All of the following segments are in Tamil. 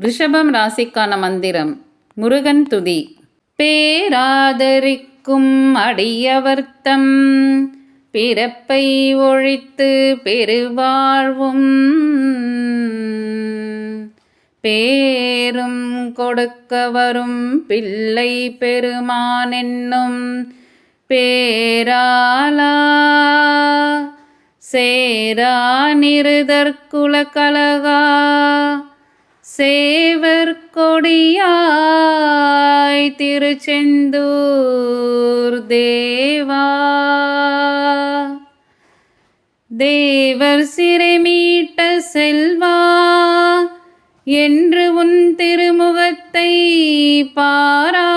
ரிஷபம் ராசிக்கான மந்திரம் முருகன் துதி. பேராதரிக்கும் அடியவர்த்தம் பிறப்பை ஒழித்து பெருவாழ்வும். பேரும் கொடுக்க வரும் பிள்ளை பெருமானென்னும் பேராலா சேரா நிருதற்குல கலகா. சேவர் கொடியாய் திருச்செந்தூர் தேவா. தேவர் சிறை மீட்ட செல்வா என்று உன் திருமுகத்தை பாரா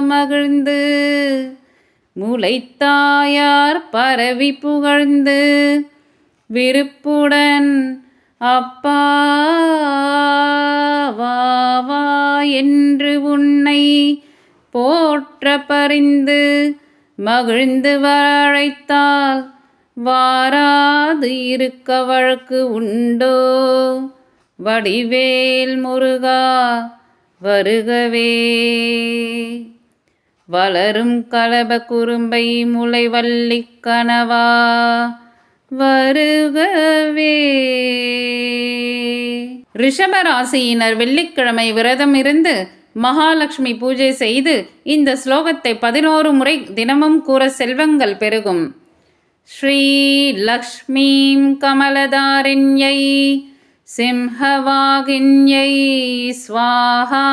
மகிழ்ந்து. முளைத்தாயார் பரவி புகழ்ந்து விருப்புடன் அப்பா வா என்று உன்னை போற்ற பறிந்து மகிழ்ந்து வழைத்தால் வாராது இருக்க வழக்கு உண்டோ? வடிவேல் முருகா வருகவே. வளரும் கலப குறும்பை முளைவள்ளி கனவா வருகவே. ரிஷப ராசியினர் வெள்ளிக்கிழமை விரதம் இருந்து மகாலட்சுமி பூஜை செய்து இந்த ஸ்லோகத்தை பதினோரு முறை தினமும் கூற செல்வங்கள் பெருகும். ஸ்ரீ லக்ஷ்மீம் கமலதாரிண்யை சிம்ஹவாகின்யை ஸ்வாஹா.